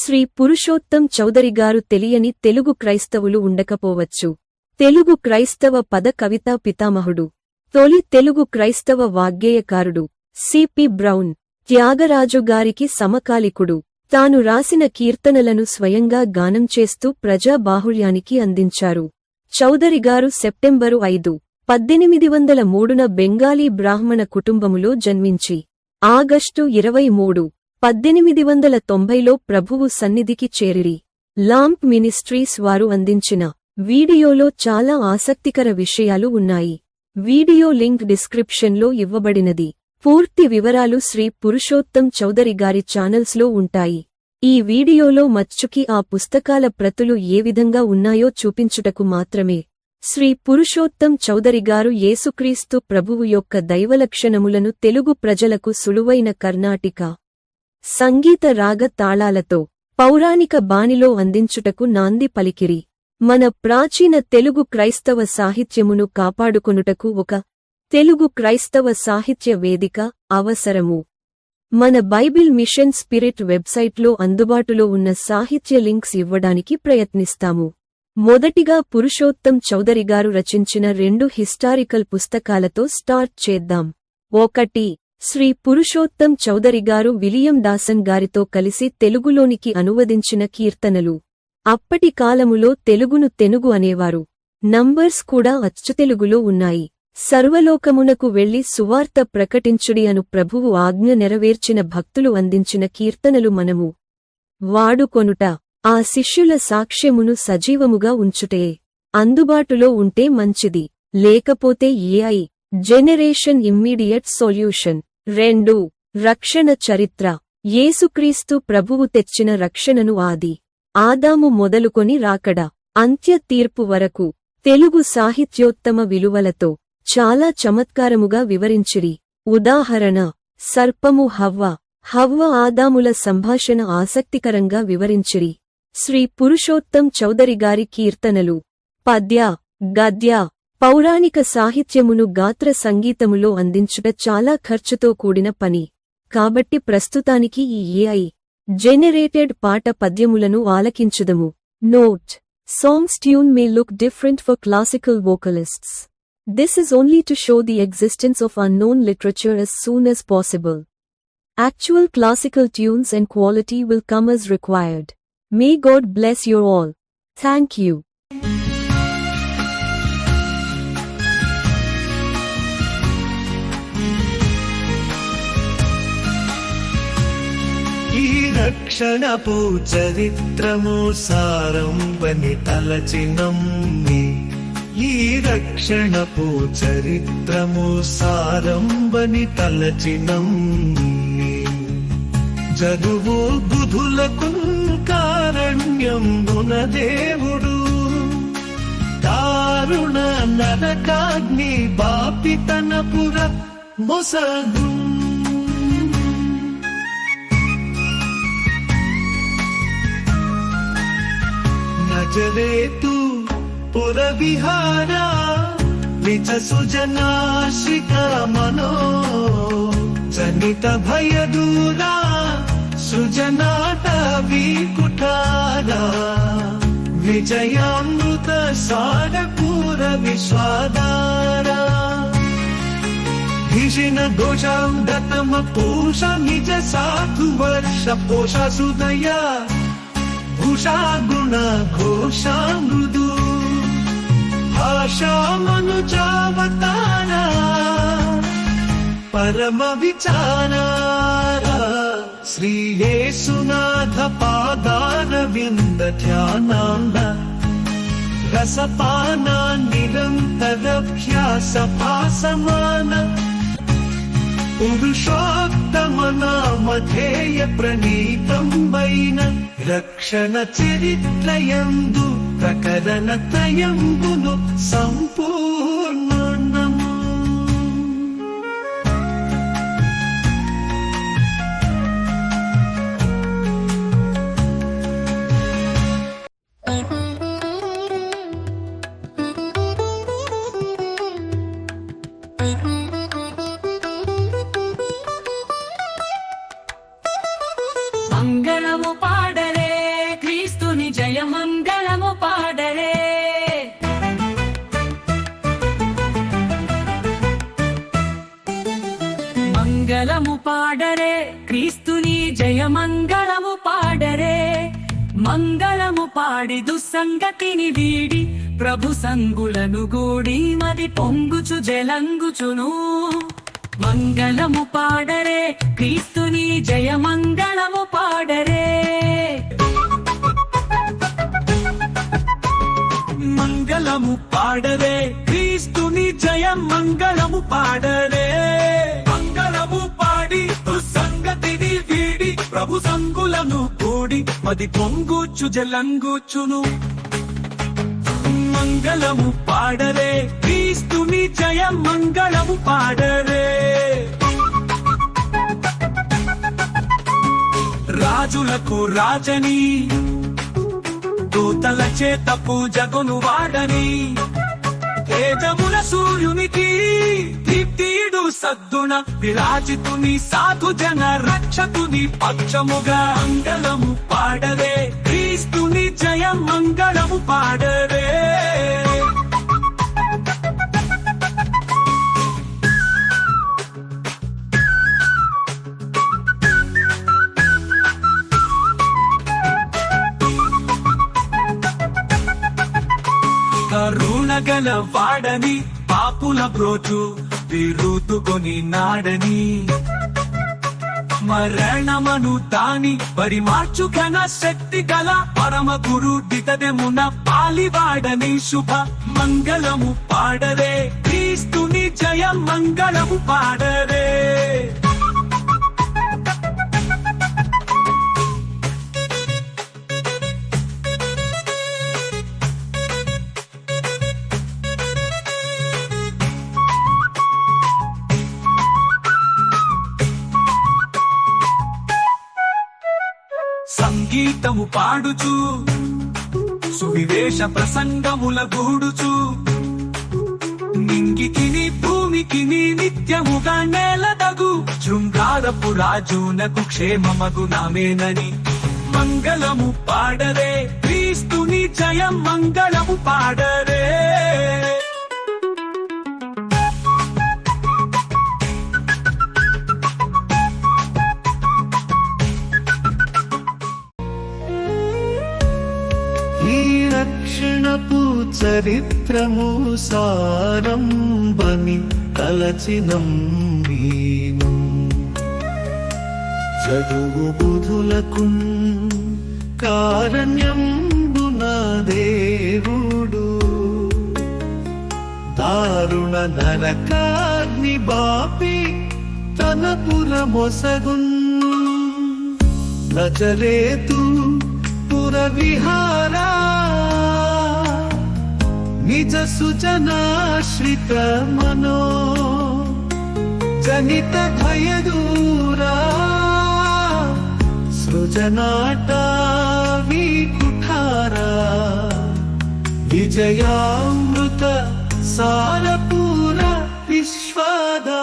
శ్రీ పురుషోత్తం చౌదరి గారు తెలియని తెలుగు క్రైస్తవులు ఉండకపోవచ్చు. తెలుగు క్రైస్తవ పద కవితా పితామహుడు. తొలి తెలుగు క్రైస్తవ వాగ్గేయకారుడు. సిపి బ్రౌన్ త్యాగరాజు గారికి సమకాలికుడు. తాను రాసిన కీర్తనలను స్వయంగా గానం చేస్తూ ప్రజాబాహుళ్యానికి అందించారు. చౌదరి గారు సెప్టెంబరు ఐదు పద్దెనిమిది వందల మూడున బెంగాలీ బ్రాహ్మణ కుటుంబములో జన్మించి ఆగస్టు ఇరవై మూడు పద్దెనిమిది వందల తొంభైలో ప్రభువు సన్నిధికి చేరిరి. లాంప్ మినిస్ట్రీస్ వారు అందించిన వీడియోలో చాలా ఆసక్తికర విషయాలు ఉన్నాయి. వీడియో లింక్ డిస్క్రిప్షన్లో ఇవ్వబడినది. పూర్తి వివరాలు శ్రీ పురుషోత్తం చౌదరి గారి ఛానల్స్లో ఉంటాయి. ఈ వీడియోలో మచ్చుకి ఆ పుస్తకాల ప్రతులు ఏ విధంగా ఉన్నాయో చూపించుటకు మాత్రమే. శ్రీ పురుషోత్తం చౌదరి గారు యేసుక్రీస్తు ప్రభువు యొక్క దైవలక్షణములను తెలుగు ప్రజలకు సులువైన కర్ణాటిక సంగీత రాగ తాళాలతో పౌరాణిక బాణిలో అందించుటకు నాంది పలికిరి. మన ప్రాచీన తెలుగు క్రైస్తవ సాహిత్యమును కాపాడుకొనుటకు ఒక తెలుగు క్రైస్తవ సాహిత్య వేదిక అవసరము. మన బైబిల్ మిషన్ స్పిరిట్ వెబ్సైట్లో అందుబాటులో ఉన్న సాహిత్య లింక్స్ ఇవ్వడానికి ప్రయత్నిస్తాము. మొదటిగా పురుషోత్తం చౌదరి గారు రచించిన రెండు హిస్టారికల్ పుస్తకాలతో స్టార్ట్ చేద్దాం. ఒకటి శ్రీ పురుషోత్తం చౌదరి గారు విలియం దాసన్ గారితో కలిసి తెలుగులోనికి అనువదించిన కీర్తనలు. అప్పటి కాలములో తెలుగును తెనుగు అనేవారు. నంబర్స్ కూడా అచ్చుతెలుగులో ఉన్నాయి. సర్వలోకమునకు వెళ్ళి సువార్త ప్రకటించుడి అను ప్రభువు ఆజ్ఞ నెరవేర్చిన భక్తులు అందించిన కీర్తనలు మనము. వాడుకొనుట ఆ శిష్యుల సాక్ష్యమును సజీవముగా ఉంచుటే అందుబాటులో ఉంటే మంచిది. లేకపోతే ఏఐ జెనరేషన్ ఇమ్మీడియట్ సొల్యూషన్. రెండు రక్షణ చరిత్ర. యేసుక్రీస్తు ప్రభువు తెచ్చిన రక్షణను ఆది. ఆదాము మొదలుకొని రాకడ. అంత్య తీర్పు వరకు. తెలుగు సాహిత్యోత్తమ విలువలతో చాలా చమత్కారముగా వివరించిరి. ఉదాహరణ సర్పము హవ్వ. హవ్వ ఆదాముల సంభాషణ ఆసక్తికరంగా వివరించిరి. శ్రీ పురుషోత్తం చౌదరి గారి కీర్తనలు. పద్య గద్య పౌరాణిక సాహిత్యమును గాత్ర సంగీతములో అందించుట చాలా ఖర్చుతో కూడిన పని. కాబట్టి ప్రస్తుతానికి ఈ ఏఐ జెనరేటెడ్ పాట పద్యములను ఆలకించుదము. Note songs tune may look different for classical vocalists this is only to show the existence of unknown literature as soon as possible actual classical tunes and quality will come as required may God bless you all thank you ఈ రక్షణపు చరిత్రము సారంబని తలచినమ్మి ఈ రక్షణపు చరిత్రము సారంబని తలచినమ్మి జరువు బుధులకు కారణ్యంబున దేవుడు. దారుణ నరకాగ్ని బాపి తన పుర మొసగు నజరేతు పురవిహార నిజ సుజనాశిక మనో జనిత భయదూరా సుజనాట వికుటారా విజయామృత సారపూర విశ్వాదారా హిజిన దోషం దతమ పూష నిజ సాధు వర్ష పోష సుదయా భూషా గుణ उषा गुण घोषा मृदु भाषामनुचावताना परमविचार श्रीये सुनाथपादान विन्दध्यानान् रसपानान् निरन्तरक्षा सपा समान पुरुषो నామధేయ ప్రణీతంబైన రక్షణ చరిత్రయందు ప్రకరణతయంబును సంపూర్ణము సంపూర్ణ మంగళము పాడరే క్రీస్తుని జయ మంగళము పాడరే. మంగళము పాడి దుస్సంగతిని వీడి ప్రభు సంగులను గూడి మది పొంగుచు జలంగుచును. మంగళము పాడరే క్రీస్తు ప్రభు సంగులను కూడి మది పొంగుచు జలంగూచును మంగళము పాడరే క్రీస్తుని జయ మంగళము పాడరే. రాజులకు రాజని దూతల చేత పూజగును వాడని తేజముల సూర్యునికి దీప్తియుడు సద్దున విరాజితుని సాధు జన రక్షకుని పక్షముగా మంగళము పాడవే. క్రీస్తుని జయ మంగళము పాడవే. కరుణగల వాడని పాపుల బ్రోచు విరుతుకొని నాడని. మరణమను దాని పరిమార్చు కన శక్తి గల పరమ గురు దితదెమున పాలివాడని శుభ మంగళము పాడరే. క్రీస్తుని జయ మంగళము పాడరే. గీతము పాడుచు. సువివేశ ప్రసంగముల గూడుచు. నింగికిని భూమికిని నిత్యముగా నేలదగు. శృంగారపు రాజునకు క్షేమమగు నామేనని మంగళము పాడరే. క్రీస్తుని జయం మంగళము పాడరే. చరిత్రము సారంబని తలచినం నేను. చదువు బుధులకు కారణ్యంబున దేవుడు. దారుణ నరకాగ్ని బాపి తన పురమొసగున్ నచరేతు పురవిహారా నిజ సుజనాశ్రిత మనో. జనిత భయ దూరా సృజనాటా వికుఠారా. విజయామృత సారపూర విశ్వాదా.